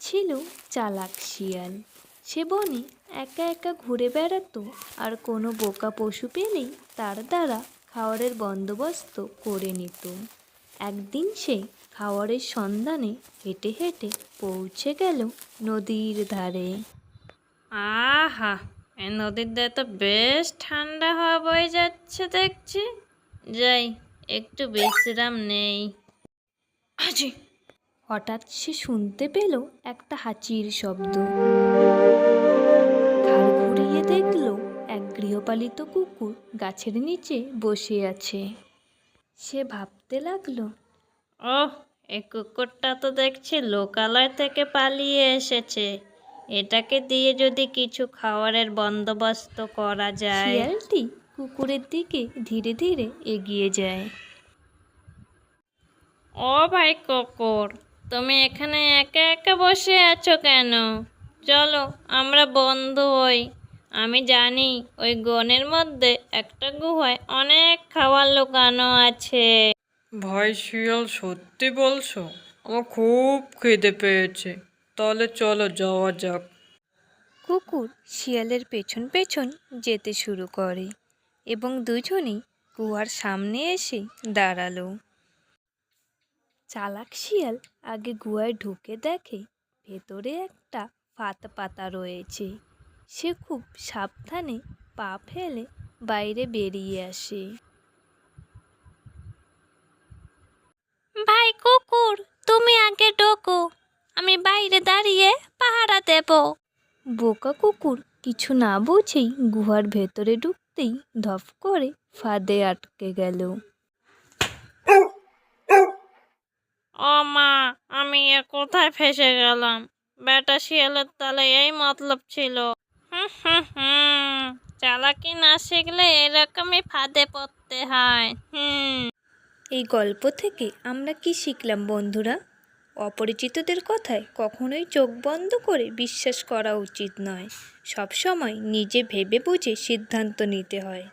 ছিল চালাক শিয়াল। সে বনে একা একা ঘুরে বেড়াতো আর কোনো বোকা পশু পেলেই তার দ্বারা খাওয়ারের বন্দোবস্ত করে নিত। একদিন সে খাওয়ারের সন্ধানে হেঁটে হেঁটে পৌঁছে গেল নদীর ধারে। আহা এই নদীর ধারে তো বেশ ঠান্ডা হওয়া বয়ে যাচ্ছে দেখছি। যাই একটু বিশ্রাম নেই। আজি হঠাৎ সে শুনতে পেল একটা হাঁচির শব্দ। ঘাড় ঘুরিয়ে দেখল এক গৃহপালিত কুকুর গাছের নিচে বসে আছে। সে ভাবতে লাগল ওহ এই কুকুরটা তো দেখছি লোকালয় থেকে পালিয়ে এসেছে। এটাকে দিয়ে যদি কিছু খাওয়ারের বন্দোবস্ত করা যায়? শিয়ালটি কুকুরের দিকে ধীরে ধীরে এগিয়ে যায়। ও ভাই কুকুর তুমি এখানে একা একা বসে আছো কেন? চলো আমরা বন্ধু হই। আমি জানি ওই গনের মধ্যে একটা গুহায় অনেক খাবার লুকানো আছে। ভাই শিয়াল সত্যি বলছো? আমার খুব খিদে পেয়েছে। তাহলে চলো যাওয়া যাক। কুকুর শিয়ালের পেছন পেছন যেতে শুরু করে এবং দুজনেই গুহার সামনে এসে দাঁড়াল। চালাক শিয়াল আগে গুহায় ঢুকে দেখে ভেতরে একটা ফাত পাতা রয়েছে। সে খুব সাবধানে পা ফেলে বাইরে বেরিয়ে আসে। ভাই কুকুর তুমি আগে ঢোকো আমি বাইরে দাঁড়িয়ে পাহারা দেব। বোকা কুকুর কিছু না বুঝেই গুহার ভেতরে ঢুকতেই ধপ করে ফাঁদে আটকে গেল ও মা এ কোথায় ফেসে গেলাম? বেটা শিয়ালের তালে এই মতলব ছিল। চালাকি না শিখলে এরকমই ফাঁদে পড়তে হয়। হুম। এই গল্প থেকে আমরা কি শিখলাম বন্ধুরা? অপরিচিতদের কথায় কখনোই চোখ বন্ধ করে বিশ্বাস করা উচিত নয়। সবসময় নিজে ভেবে বুঝে সিদ্ধান্ত নিতে হয়।